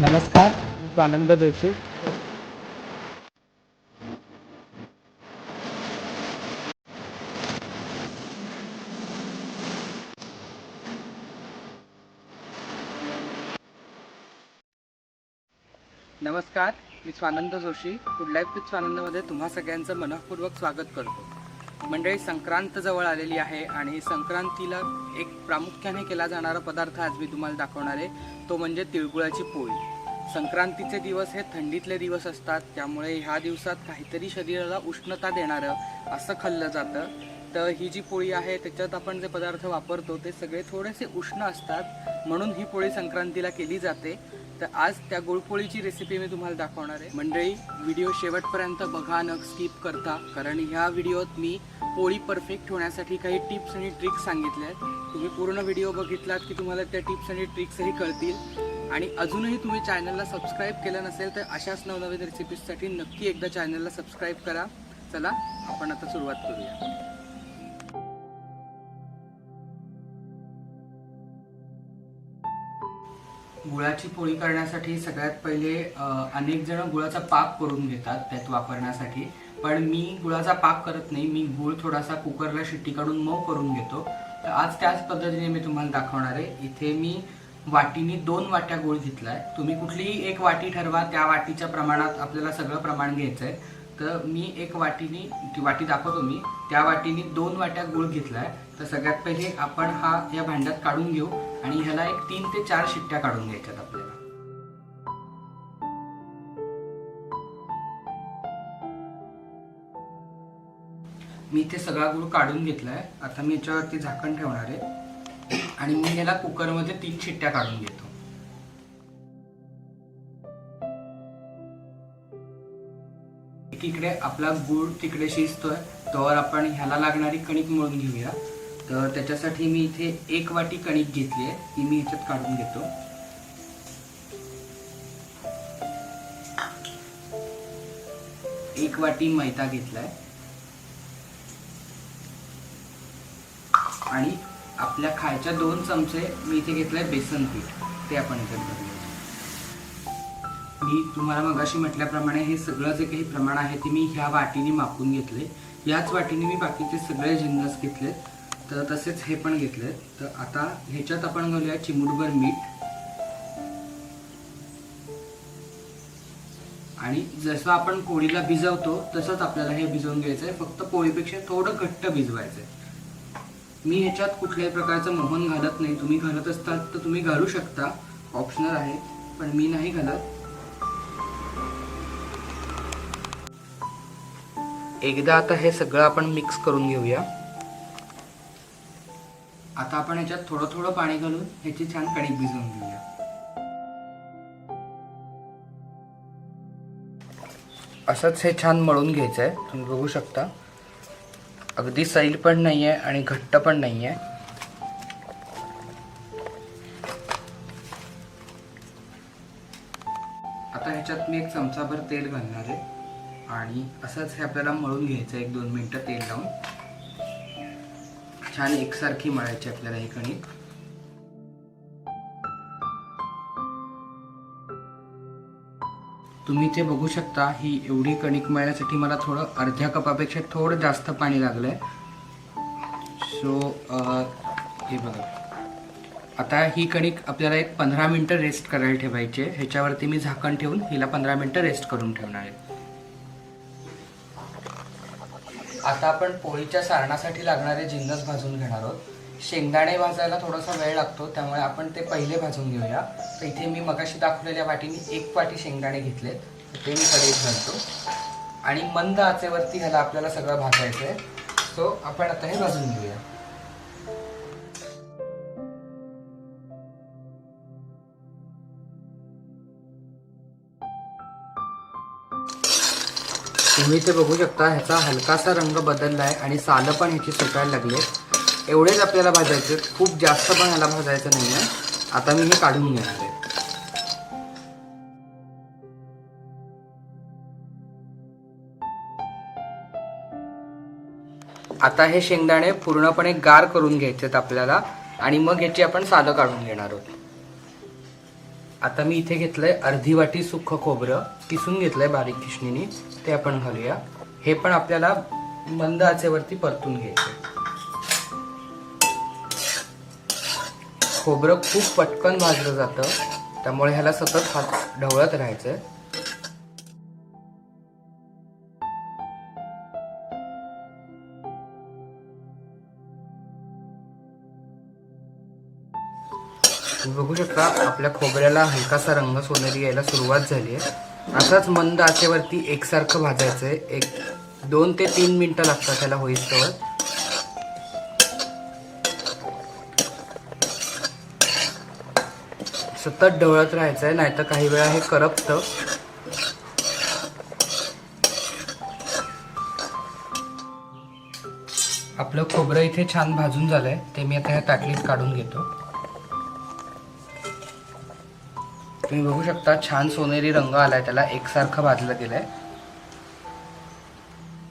नमस्कार. मी आनंद जोशी नमस्कार मी Swanand Joshi. Food life with स्वानंदमध्ये तुम्हा सगळ्यांचं मनःपूर्वक स्वागत करतो. मंडळी संक्रांत जवळ आलेली आहे आणि संक्रांतीला एक प्रामुख्याने केला जाणारा पदार्थ आज मी तुम्हाला दाखवणार आहे. तो म्हणजे तिळगुळाची पोळी. संक्रांतीचे दिवस हे थंडीतले दिवस असतात त्यामुळे ह्या दिवसात काहीतरी शरीराला उष्णता देणारं असं खाल्लं जातं. तर ही जी पोळी आहे त्याच्यात आपण जे पदार्थ वापरतो ते सगळे थोडेसे उष्ण असतात म्हणून ही पोळी संक्रांतीला केली जाते. तर आज त्या गुळपोळीची रेसिपी मी तुम्हाला दाखवणार आहे. मंडळी व्हिडिओ शेवटपर्यंत बघा न स्किप करता कारण ह्या व्हिडिओत मी पोळी परफेक्ट होण्यासाठी काही टिप्स आणि ट्रिक्स सांगितले आहेत. तुम्ही पूर्ण व्हिडिओ बघितलात की तुम्हाला त्या टिप्स आणि ट्रिक्सही कळतील. आणि अजूनही तुम्ही चॅनलला सबस्क्राईब केलं नसेल तर अशाच नवनवीन रेसिपीजसाठी नक्की एकदा चॅनलला सबस्क्राईब करा. चला आपण आता सुरुवात करूया. गुळाची पोळी करण्यासाठी सगळ्यात पहिले अनेक जण गुळाचा पाक करून घेतात त्यात वापरण्यासाठी. पण मी गुळाचा पाक करत नाही. मी गुळ थोडासा कुकरला शिट्टी काढून मऊ करून घेतो. तर आज त्याच पद्धतीने मी तुम्हाला दाखवणार आहे. इथे मी वाटीने दोन वाट्या गुळ घेतलाय. तुम्ही कुठलीही एक वाटी ठरवा. त्या वाटीच्या प्रमाणात आपल्याला सगळं प्रमाण घ्यायचं आहे तर मी एक वाटीनी ती वाटी दाखवतो मी. त्या वाटीने दोन वाट्या गुळ घेतलाय. तर सगळ्यात पहिले आपण हा या भांड्यात काढून घेऊ. आणि ह्याला एक तीन ते चार शिट्ट्या काढून घ्यायच्यात आपल्याला मी इथे सगळा गुळ काढून घेतलाय. आता मी याच्यावरती झाकण ठेवणार आहे. आणि मी याला कुकरमध्ये तीन शिट्ट्या काढून घेतो. एकीकडे आपला गुळ तिकडे शिजतोय तर आपण ह्याला लागणारी कणिक मळून घेऊया. तर त्याच्यासाठी मी इथे एक वाटी कणिक घेतली आहे ती मी ह्याच्यात काढून घेतो. एक वाटी मैदा घेतलाय. आणि आपल्या खायच्या दोन चमचे मी इथे घेतलंय बेसन पीठ. ते आपण इथे भरले मी तुम्हाला मगाशी म्हटल्याप्रमाणे हे सगळं जे काही प्रमाण आहे ते मी ह्या वाटीने मापून घेतले याच वाटीने मी बाकीचे सगळे जिन्नस घेतले तर तसेच हे पण घेतले तर आता ह्याच्यात आपण घालूया चिमुटभर मीठ. आणि जसं आपण पोळीला भिजवतो तसंच आपल्याला हे भिजवून घ्यायचं आहे फक्त पोळीपेक्षा थोडं घट्ट भिजवायचं आहे मी ह्याच्यात कुठल्याही प्रकारचं मोहन घालत नाही. तुम्ही घालत असतात तर तुम्ही घालू शकता. ऑप्शनल आहे पण मी नाही घालत. एकदा आता हे सगळं आपण मिक्स करून घेऊया. आता आपण याच्यात थोडं थोडं पाणी घालून ह्याची छान कणिक भिजवून घेऊया. असंच हे छान मळून घ्यायचं आहे तुम्ही बघू शकता. अगदी सैल पण नाही आहे आणि घट्ट पण नाही आहे आता ह्याच्यात मी एक चमचाभर तेल घालणार आहे. आणि असंच हे आपल्याला मळून घ्यायचं आहे एक दोन मिनटं तेल लावून. छान एकसारखी मळायची आपल्याला ही कणिक. तुम्ही इथे बघू शकता. ही एवढी कणिक मळण्यासाठी मला थोडं अर्ध्या कपापेक्षा थोडं जास्त पाणी लागलंय. सो हे बघा. आता ही कणिक आपल्याला एक पंधरा मिनटं रेस्ट करायला ठेवायची आहे. ह्याच्यावरती मी झाकण ठेवून हिला पंधरा मिनटं रेस्ट करून ठेवणार आहे. आता आपण पोळीच्या सारणासाठी लागणारे जिन्नस भाजून घेणार आहोत. शेंगदाणे भाजायला थोडासा वेळ लागतो त्यामुळे आपण ते पहिले भाजून घेऊया. तर इथे मी मगाशी दाखवलेल्या वाटीने एक वाटी शेंगदाणे घेतले ते मी कढईत घालतो. आणि मंद आचेवरती ह्याला आपल्याला सगळं भाजायचं आहे. सो आपण आता हे भाजून घेऊया. तुम्ही ते बघू शकता ह्याचा हलकासा रंग बदलला आहे आणि सालं पण ह्याची सुटायला लागले एवढेच आपल्याला भाजायचे खूप जास्त पण ह्याला भाजायचं नाही आहे आता मी हे काढून घेणार आहे. आता हे शेंगदाणे पूर्णपणे गार करून घ्यायचेत आपल्याला आणि मग ह्याची आपण सालं काढून घेणार आहोत. आता मी इथे घेतलंय अर्धी वाटी सुख खोबरं. किसून घेतलंय बारीक किशणीनी ते आपण घालूया. हे पण आपल्याला मंद आचेवरती परतून घ्यायचं खोबरं खूप पटकन भाजलं जातं. त्यामुळे ह्याला सतत हात ढवळत राहायचंय. तुम्ही बघू शकता आपल्या खोबऱ्याला हलकासा रंग सोनेरी यायला सुरुवात झाली आहे. असाच मंद आचेवरती एकसारखं भाजायचं आहे एक दोन ते तीन मिनिटं लागतात त्याला होईस्तवर. सतत ढवळत राहायचं आहे नाहीतर काही वेळा हे करपतं. आपलं खोबरं इथे छान भाजून झालंय ते मी आता ह्या ताटलीत काढून घेतो. तुम्ही बघू शकता छान सोनेरी रंग आलाय त्याला एकसारखं भाजलं गेलंय.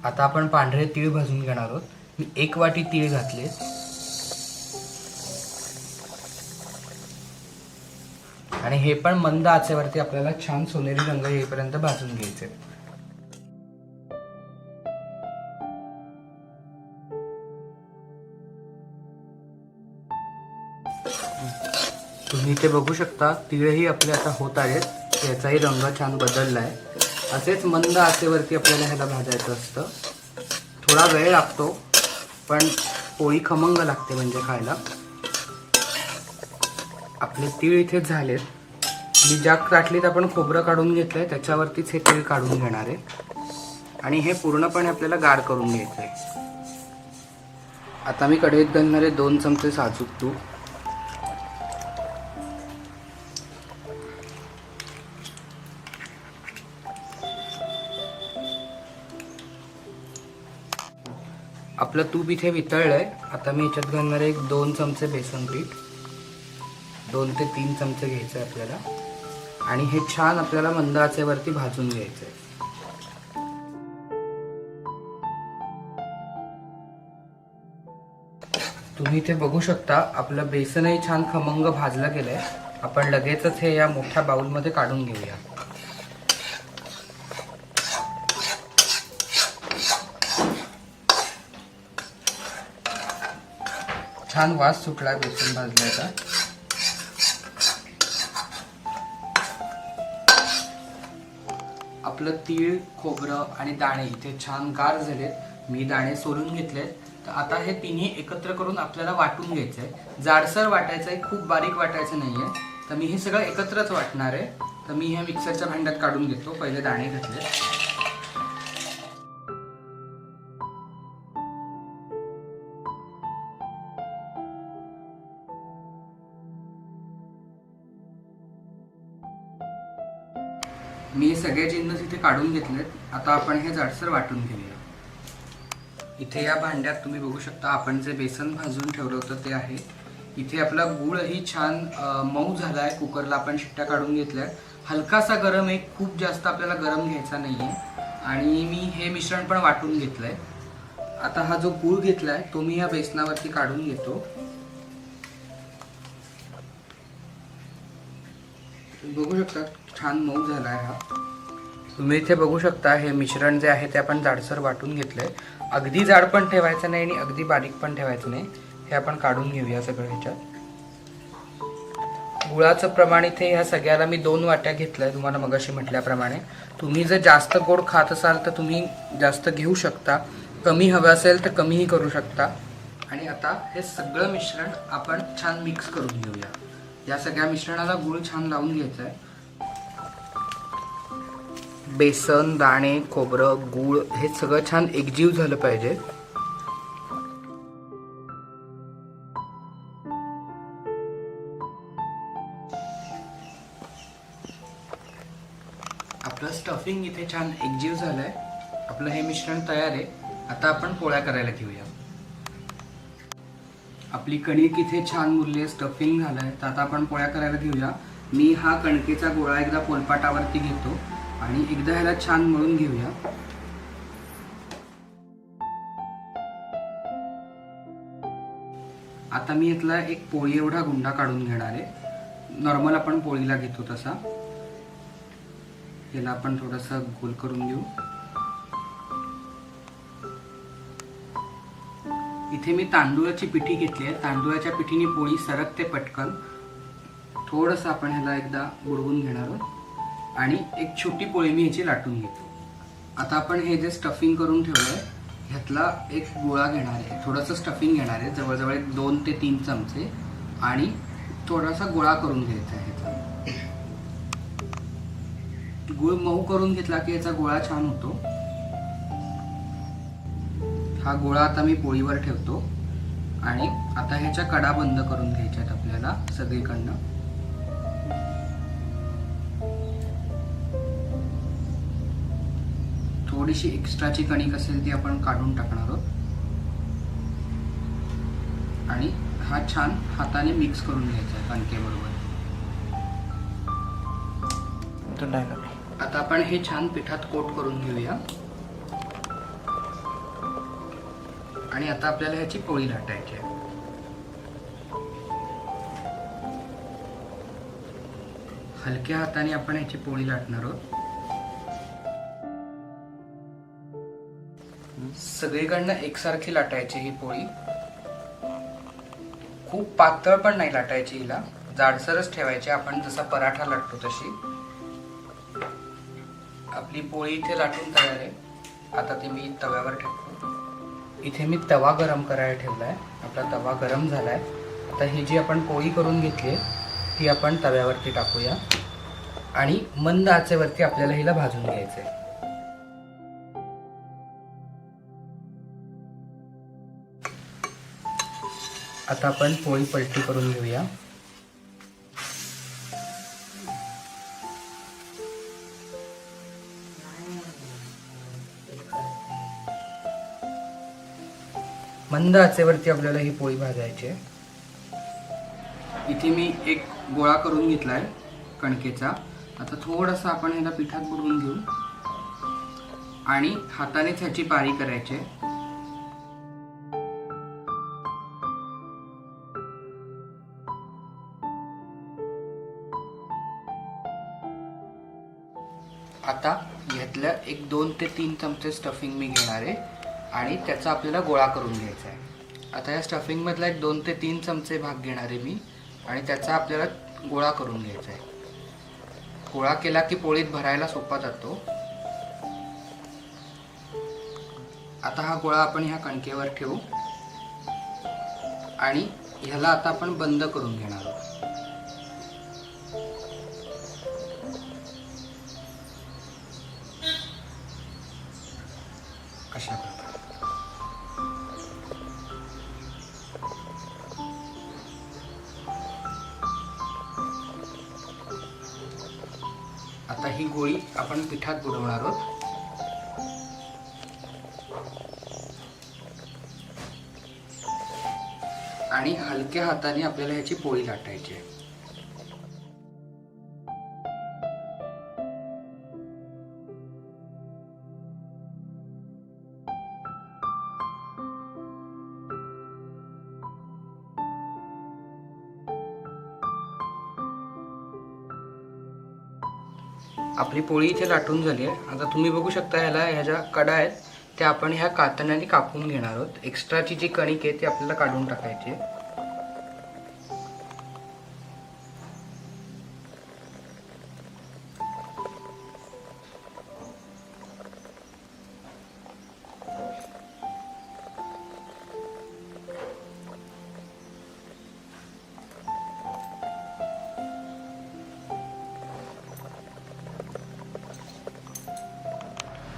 आता आपण पांढरे तीळ भाजून घेणार आहोत. मी एक वाटी तीळ घातले आणि हे पण मंद आचेवरती आपल्याला छान सोनेरी रंग येईपर्यंत भाजून घ्यायचे. तुम्ही इथे बघू शकता तिळही आपले आता होत आहेत. याचाही रंग छान बदलला आहे असेच मंद आचेवरती आपल्याला ह्याला भाजायचं असतं. थोडा वेळ लागतो पण पोळी खमंग लागते म्हणजे खायला. आपले तीळ इथे झालेत. मी ज्या ताटलीत आपण खोबरं काढून घेतलंय त्याच्यावरतीच हे तेल काढून घेणार आहे. आणि हे पूर्णपणे आपल्याला गार करून घ्यायचं आहे आता मी कढईत घालणारे दोन चमचे साजूक तूप. आपलं तूप इथे वितळलंय. आता मी याच्यात घालणार एक दोन चमचे बेसन पीठ. दोन ते तीन चमचे घ्यायचे आपल्याला. आणि हे छान आपल्याला मंद आचेवरती भाजून आहे तुम्ही इथे बघू शकता आपलं बेसनही छान खमंग भाजलं गेलंय. आपण लगेचच हे या मोठ्या बाउलमध्ये काढून घेऊया. छान वास सुटलाय बेसन भाजल्याचा. आपलं तीळ खोबरं आणि दाणे इथे छान गार झालेत. मी दाणे सोलून घेतले तर आता हे तिन्ही एकत्र करून आपल्याला वाटून घ्यायचं आहे जाडसर वाटायचं आहे खूप बारीक वाटायचं नाही आहे तर मी हे सगळं एकत्रच वाटणार आहे. तर मी हे मिक्सरच्या भांड्यात काढून घेतो. पहिले दाणे घातले सगळे जिन्नस इथे काढून घेतलेत. आता आपण हे जाडसर वाटून घेऊया. इथे या भांड्यात तुम्ही बघू शकता आपण जे बेसन भाजून ठेवलं होतं ते आहे. इथे आपला गुळही छान मऊ झाला आहे कुकरला आपण शिट्ट्या काढून घेतल्या हलकासा गरम आहे. खूप जास्त आपल्याला गरम घ्यायचा नाही आहे आणि मी हे मिश्रण पण वाटून घेतलंय. आता हा जो गुळ घेतलाय तो मी या बेसनावरती काढून घेतो. बघू शकता छान मऊ झाला आहे हा. तुम्ही इथे बघू शकता हे मिश्रण जे आहे ते आपण जाडसर वाटून घेतलंय. अगदी जाड पण ठेवायचं नाही आणि अगदी बारीक पण ठेवायचं नाही. हे आपण काढून घेऊया सगळं ह्याच्यात. गुळाचं प्रमाण इथे ह्या सगळ्याला मी दोन वाट्या घेतलंय तुम्हाला मगाशी म्हटल्याप्रमाणे. तुम्ही जर जास्त गोड खात असाल तर तुम्ही जास्त घेऊ शकता. कमी हवं असेल तर कमीही करू शकता. आणि आता हे सगळं मिश्रण आपण छान मिक्स करून घेऊया. या सगळ्या मिश्रणाला गुळ छान लावून घ्यायचा आहे बेसन दाणे खोबरं गूळ हे सगळं छान एकजीव झालं पाहिजे. आपलं स्टफिंग इथे छान एकजीव झालंय. आपलं हे मिश्रण तयार आहे. आता आपण पोळ्या करायला घेऊया. आपली कणिक इथे छान मुरली आहे स्टफिंग झालंय. तर आता आपण पोळ्या करायला घेऊया. मी हा कणकेचा गोळा एकदा पोलपाटावरती घेतो. आणि एकदा ह्याला छान मळून घेऊया. आता मी यातला एक पोळी एवढा गुंडा काढून घेणार आहे. नॉर्मल आपण पोळीला घेतो तसा. याला आपण थोडंसं गोल करून घेऊ. इथे मी तांदूळाची पिठी घेतली आहे. तांदूळाच्या पिठीने पोळी सरकते पटकन. थोडंसं आपण ह्याला एकदा बुडवून घेणार आहोत. आणि एक छोटी पोळी मी ह्याची लाटून घेतो. आता आपण हे जे स्टफिंग करून ठेवलंय ह्यातला एक गोळा घेणार आहे. थोडंसं स्टफिंग घेणार आहे. जवळजवळ एक दोन ते तीन चमचे. आणि थोडासा गोळा करून घ्यायचा आहे ह्याचा गुळ मऊ करून घेतला की याचा गोळा छान होतो. हा गोळा आता मी पोळीवर ठेवतो. आणि आता ह्याच्या कडा बंद करून घ्यायच्यात आपल्याला सगळीकडनं. थोडीशी एक्स्ट्राची कणिक असेल ती आपण काढून टाकणार आहोत. आणि हा छान हाताने मिक्स करून घ्यायचा आहे कणकेबरोबर. आता आपण हे छान पिठात कोट करून घेऊया. आणि आता आपल्याला ह्याची पोळी लाटायची आहे. हलक्या हाताने आपण ह्याची पोळी लाटणार आहोत. सगळीकडनं एकसारखी लाटायची ही पोळी. खूप पातळ पण नाही लाटायची हिला. जाडसरच ठेवायची. आपण जसा पराठा लाटतो तशी. आपली पोळी इथे लाटून तयार आहे. आता ती मी तव्यावर ठेवतो. इथे मी तवा गरम करायला ठेवला आहे आपला तवा गरम झालाय. आता ही जी आपण पोळी करून घेतली ती आपण तव्यावरती टाकूया. आणि मंद आचेवरती आपल्याला हिला भाजून घ्यायचं आहे आता आपण पोळी पलटी करून घेऊया. मंद आचेवरती आपल्याला ही पोळी भाजायची आहे. इथे मी एक गोळा करून घेतलाय कणकेचा. आता थोडासा आपण ह्याला पिठात बुडवून घेऊ. आणि हातानेच ह्याची पारी करायची आहे. एक दोन ते तीन चमचे स्टफिंग मी घेणार आहे. आणि त्याचा आपल्याला गोळा करून घ्यायचा आहे. आता या स्टफिंगमधला एक दोन ते तीन चमचे भाग घेणार आहे मी. आणि त्याचा आपल्याला गोळा करून घ्यायचा आहे. गोळा केला की पोळीत भरायला सोपा जातो. आता हा गोळा आपण ह्या कणकेवर ठेवू. आणि ह्याला आता आपण बंद करून घेणार पिठात बुडवणार आहोत. आणि हलक्या हाताने आपल्याला ह्याची पोळी लाटायची आहे. आपली पोळी इथे लाटून झाली आहे आता तुम्ही बघू शकता ह्याला ह्या ज्या कडा आहेत त्या आपण ह्या कातण्याने कापून घेणार आहोत एक्स्ट्राची जी कणिक आहे ती आपल्याला काढून टाकायची आहे.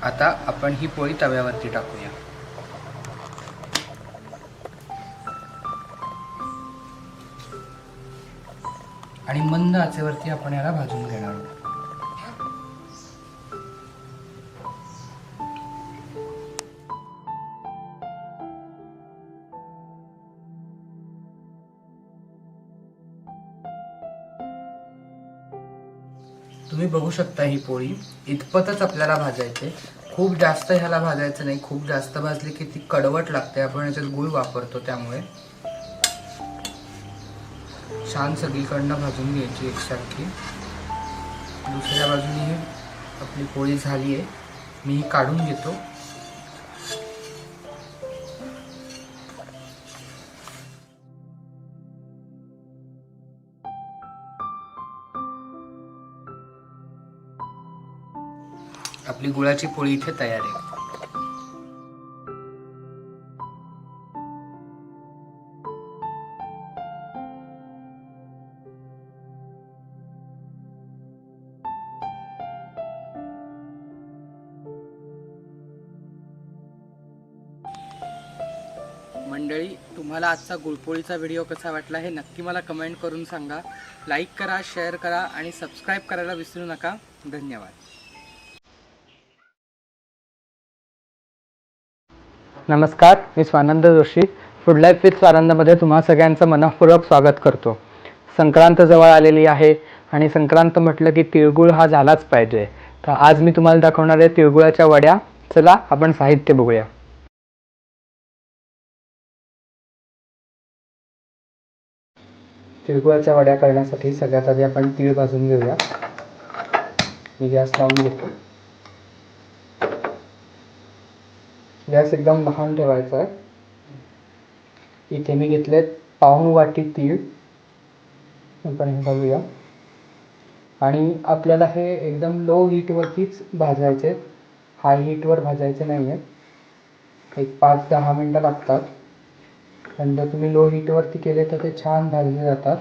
आता आपण ही पोळी तव्यावरती टाकूया. आणि मंद आचेवरती आपण याला भाजून घेणार आहोत. बघू शकता ही पोळी. इतपतच आपल्याला भाजायचे खूप जास्त ह्याला भाजायचं नाही. खूप जास्त भाजली की ती कडवट लागते. आपण याच्यात गुळ वापरतो त्यामुळे. छान सगळीकडनं भाजून घ्यायची एकसारखी. दुसऱ्या बाजूने आपली पोळी झाली आहे. मी ही काढून घेतो. आपली गुळाची पोळी इथे तयार आहे. मंडळी तुम्हाला आजचा गुळपोळीचा व्हिडिओ कसा वाटला हे नक्की मला कमेंट करून सांगा. लाईक करा शेअर करा आणि सबस्क्राईब करायला विसरू नका. धन्यवाद. नमस्कार मी Swanand Joshi. Food life with स्वानंदमध्ये तुम्हा सगळ्यांचं मनःपूर्वक स्वागत करतो. संक्रांत जवळ आलेली आहे आणि संक्रांत म्हटलं की तिळगुळ हा झालाच पाहिजे. तर आज मी तुम्हाला दाखवणार आहे तिळगुळाच्या वड्या. चला आपण साहित्य बघूया. तिळगुळाच्या वड्या करण्यासाठी सगळ्यात आधी आपण तीळ भाजून घेऊया. मी गॅस लावून घेतो. गॅस एकदम लहान ठेवायचा आहे. इथे मी घेतले पाऊण वाटी तीळ. आपण घालूया. आणि आपल्याला हे एकदम लो हीटवरतीच भाजायचे हाय हीटवर भाजायचे नाही आहेत एक पाच दहा मिनटं लागतात. पण जर तुम्ही लो हीटवरती केले तर ते छान भाजले जातात.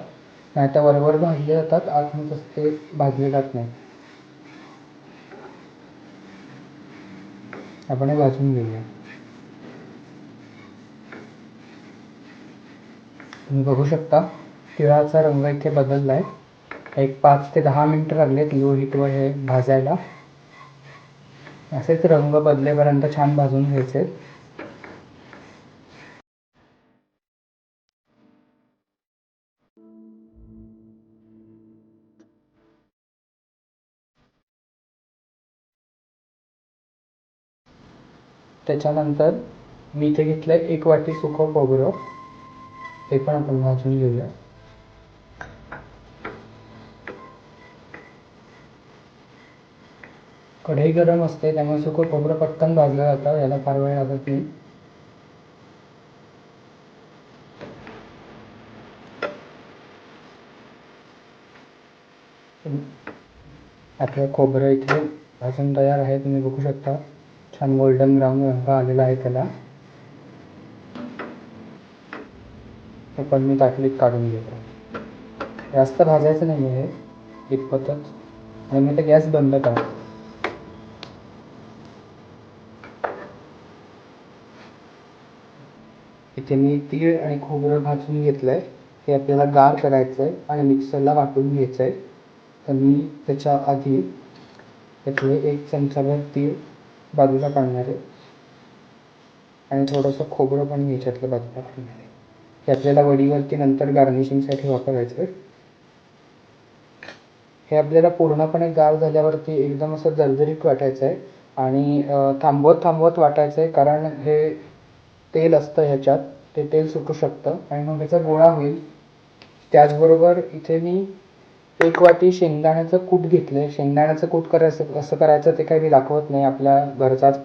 नाही तर वरवर भाजले जातात. आतमध्ये तसं ते भाजले जात नाही आपण हे भाजून घेऊया. तुम्ही बघू शकता तिळाचा रंग इथे बदलला आहे एक पाच ते दहा मिनटं लागलेत लो व हे भाजायला. असेच रंग बदलेपर्यंत छान भाजून घ्यायचे. त्याच्यानंतर मी इथे घेतलं एक वाटी सुकं खोबरं. ते पण आपण भाजून घेऊया. कढई गरम असते त्यामुळे सुकं खोबरं पटकन भाजलं जातं याला फार वेळ लागत नाही. आपलं खोबरं इथे भाजून तयार आहे तुम्ही बघू शकता. छान गोल्डन ब्राऊन रंग आलेला आहे त्याला. हे पण मी ताटलीत काढून घेतो. जास्त भाजायचं नाही आहे इतपतच आणि मी तर गॅस बंद करा इथे मी तीळ आणि खोबरं भाजून घेतलंय. हे आपल्याला गार करायचं आहे आणि मिक्सरला वाटून घ्यायचं आहे तर मी त्याच्या आधी त्यातले एक चमचाभर तीळ बाजूला काढणार आहे. आणि थोडंसं खोबरं पण घ्यायच्यातलं बाजूला काढणार आहे. हे आपल्याला वडीवरती नंतर गार्निशिंगसाठी वापरायचं. आहे हे आपल्याला पूर्णपणे गार झाल्यावरती एकदम असं जर्जरीत वाटायचं आहे आणि थांबवत थांबवत वाटायचं आहे कारण हे तेल असतं ह्याच्यात ते तेल सुटू शकतं आणि मग त्याचा गोळा होईल. त्याचबरोबर इथे मी एक वाटी शेंगदाण्याचं कूट घेतलं आहे शेंगदाण्याचं कूट करायचं कसं करायचं ते काही मी दाखवत नाही. आपल्या घरचाच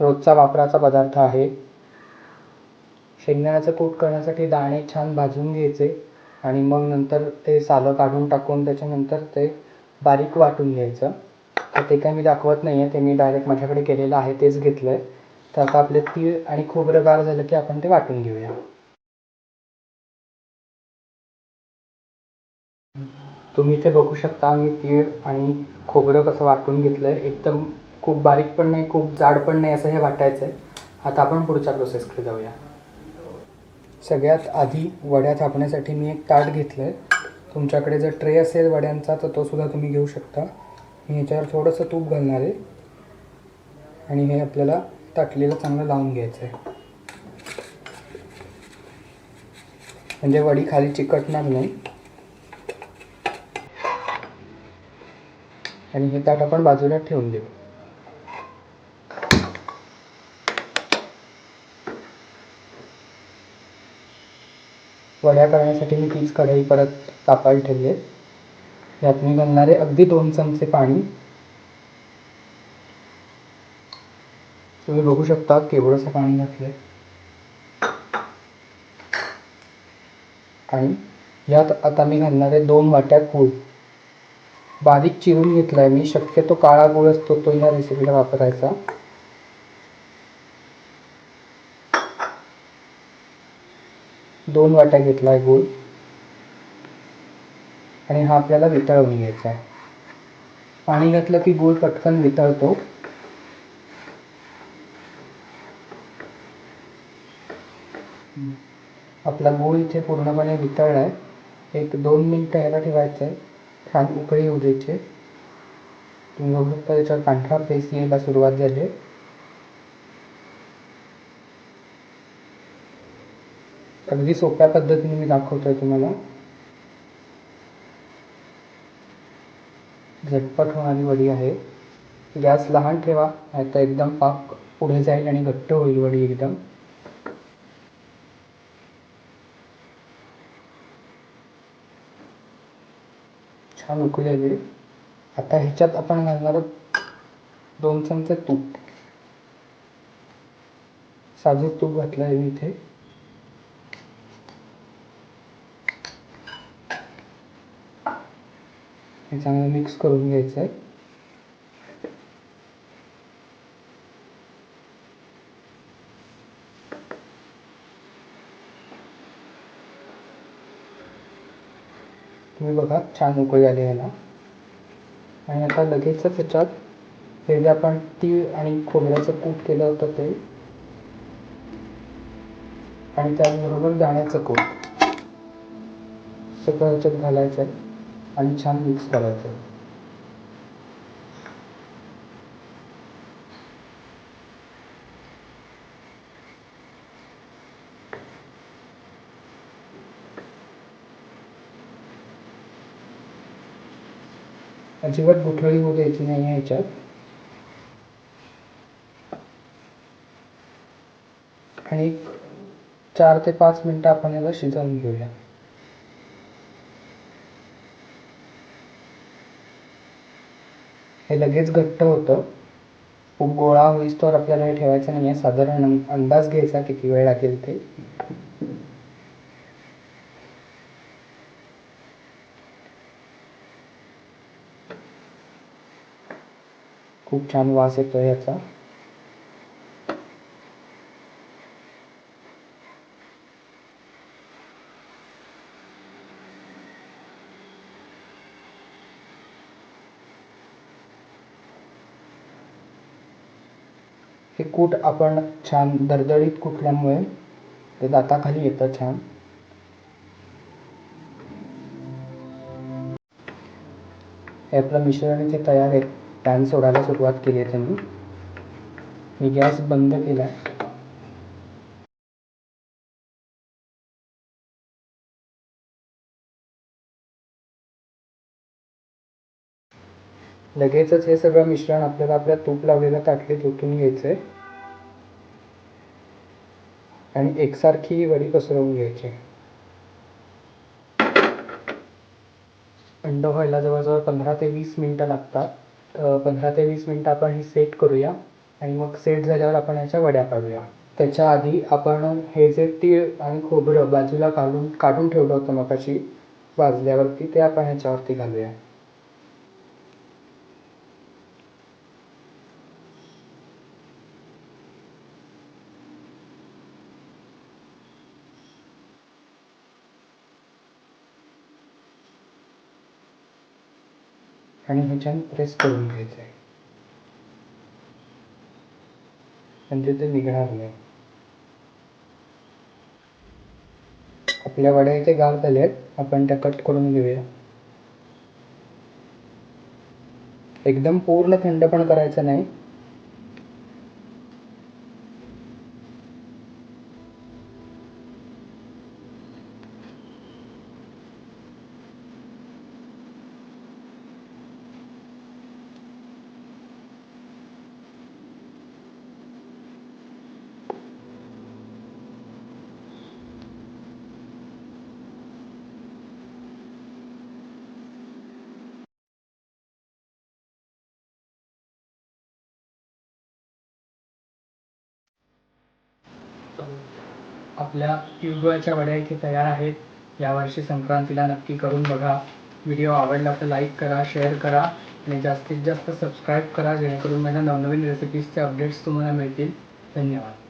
रोजचा वापराचा पदार्थ आहे. शेंगदाण्याचं कूट करण्यासाठी दाणे छान भाजून घ्यायचे आणि मग नंतर ते सालं काढून टाकून त्याच्यानंतर ते बारीक वाटून घ्यायचं. तर ते काही मी दाखवत नाही आहे ते मी डायरेक्ट माझ्याकडे केलेलं आहे तेच घेतलं आहे तर आता आपले तीळ आणि खोबरं गार झालं की आपण ते वाटून घेऊया. तुम्ही इथे बघू शकता मी तीळ आणि खोबरं कसं वाटून घेतलंय. एकदम खूप बारीक पण नाही खूप जाड पण नाही असं हे वाटायचं आहे आता आपण पुढच्या प्रोसेसकडे जाऊया. सगळ्यात आधी वड्या थापण्यासाठी मी एक ताट घेतलं आहे तुमच्याकडे जर ट्रे असेल वड्यांचा तर तो सुद्धा तुम्ही घेऊ शकता. मी ह्याच्यावर थोडंसं तूप घालणार आहे. आणि हे आपल्याला ताटलीला चांगलं लावून घ्यायचं आहे. म्हणजे वडी खाली चिकटणार नाही. आणि हे ताट आपण बाजूला ठेवून देऊ. वड्या करण्यासाठी मी तीच कढई परत तापायला ठेवली आहे. यात मी घालणारे अगदी दोन चमचे पाणी. तुम्ही बघू शकता केवढंसं पाणी घातलंय. आणि यात आता मी घालणार आहे दोन वाट्या गूळ. बारीक चिरून घेतलाय मी शक्यतो काळा गूळ असतो तो या रेसिपीला वापरायचा. दोन वाट्या घेतला आहे गूळ. आणि हा आपल्याला वितळवून घ्यायचा आहे. पाणी घातलं की गूळ पटकन वितळतो. आपला गूळ इथे पूर्णपणे वितळला आहे. एक दोन मिनटं ह्याला ठेवायचं आहे. छान उकळी येऊ द्यायची तुम्ही बघू शकता त्याच्यावर पांढरा फेस यायला सुरुवात झाली आहे. अगदी सोप्या पद्धतीने मी दाखवतोय तुम्हाला. झटपट होणारी वडी आहे. गॅस लहान ठेवा आता एकदम पाक पुढे जाईल आणि घट्ट होईल वडी एकदम. छान उकळलेली आता ह्याच्यात आपण घालणार आहोत दोन चमचे तूप. साधे तूप घातलं आहे मी इथे. हे चांगलं मिक्स करून घ्यायचं आहे तुम्ही बघा छान उकळी आली याला आणि आता लगेचच त्याच्यात हे जे आपण तीळ आणि खोबऱ्याचं कूट केलं होतं ते. आणि त्याचबरोबर दाण्याचं कूट. सगळं ह्याच्यात घालायचं आहे आणि छान मिक्स करायचं. अजिबात गुठळी होऊ द्यायची नाही आहे ह्याच्यात आणि एक चार ते पाच मिनटं आपण याला शिजवून घेऊया. हे लगेच घट्ट होतं. खूप गोळा होईस्तोवर आपल्याला हे ठेवायचं नाही आहे साधारण अंदाज घ्यायचा किती वेळ लागेल ते. खूप छान वास येतो याचा हे कूट आपण छान दरदरीत कुटल्यामुळे ते दाताखाली येतं छान. हे आपलं मिश्रण जे तयार आहे पॅन सोडायला सुरुवात केली आहे त्यांनी. मी गॅस बंद केला. आहे लगेचच हे सगळं मिश्रण आपल्याला आपल्या तूप लावलेल्या ताटलीत ओतून घ्यायचं आहे आणि एकसारखी ही वडी पसरवून घ्यायची. अंड व्हायला जवळजवळ पंधरा ते वीस मिनटं लागतात. पंधरा ते वीस मिनटं आपण ही सेट करूया आणि मग सेट झाल्यावर आपण ह्याच्या वड्या काढूया. त्याच्या आधी आपण हे जे तीळ आणि खोबरं बाजूला काढून काढून ठेवलं होतं मगाशी भाजल्यावरती ते आपण ह्याच्यावरती घालूया. आणि ह्याच्याने प्रेस करून घ्यायचं आहे. म्हणजे ते निघणार नाही. आपल्या वड्या इथे गार झाले आहेत आपण त्या कट करून घेऊया. एकदम पूर्ण थंड पण करायचं नाही. आपल्या तिळगुळाच्या वड्या इथे तयार आहेत. यावर्षी संक्रांतीला नक्की करून बघा. व्हिडिओ आवडला तर लाईक करा शेअर करा आणि जास्तीत जास्त सबस्क्राईब करा जेणेकरून माझ्या नवनवीन रेसिपीजचे अपडेट्स तुम्हाला मिळतील. धन्यवाद.